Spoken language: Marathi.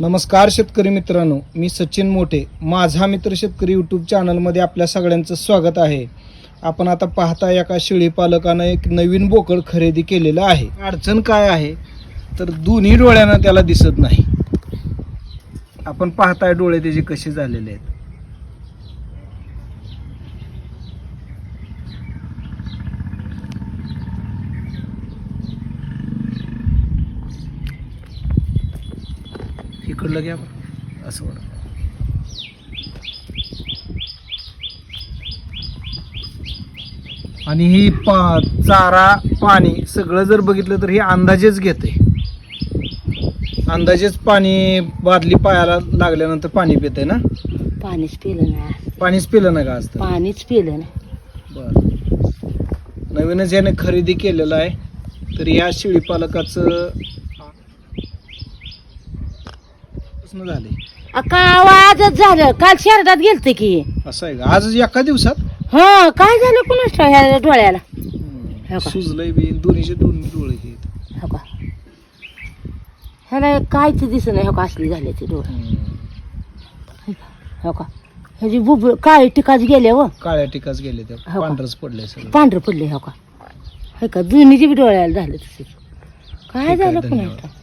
नमस्कार शेतकरी मित्रांनो मी सचिन मोठे माझा मित्र शेतकरी यूट्यूब चॅनलमध्ये आपल्या सगळ्यांचं स्वागत आहे. आपण आता पाहता एका शेळी पालकानं एक नवीन बोकड खरेदी केलेलं आहे. अडचण काय आहे तर दोन्ही डोळ्यानं त्याला दिसत नाही. आपण पाहताय डोळे त्याचे कसे झालेले आहेत. इकडलं घ्या. असं बरं. आणि ही पा चारा पाणी सगळं जर बघितलं तर हे अंदाजेच घेते. अंदाजेच पाणी बादली पायाला लागल्यानंतर पाणी पिते ना? पाणीच पिलं नाही पाणीच पिलं ना का तर? पाणीच पिलं नाही. बर. नवीनच याने खरेदी केलेलं आहे. तर या शेळी पालकाचं प्रश्न झाले. अका आवाजच झालं. काल शहरात गेलते की. असं आहे का? आज एका दिवसात? हा काय झालं कुणाच ह्या डोळ्याला? हो का? सुजलंय बी दोन्हीचे दोन डोळे हे. हो का? ह्याला कायच दिसत नाही हो का? असली झाले ते डोळे. हम्म. हो का? ह्याची बुब काळी टिकाच गेले व काळ्या टिकाच गेले त्या. हो का? पांढरच पडलंय सगळं. पांढरं पडले हो का? हो का? दोन्हीचे बी डोळ्याला झालं तसे. काय ठीक आहे, झालं धन्यवाद. कुणाच?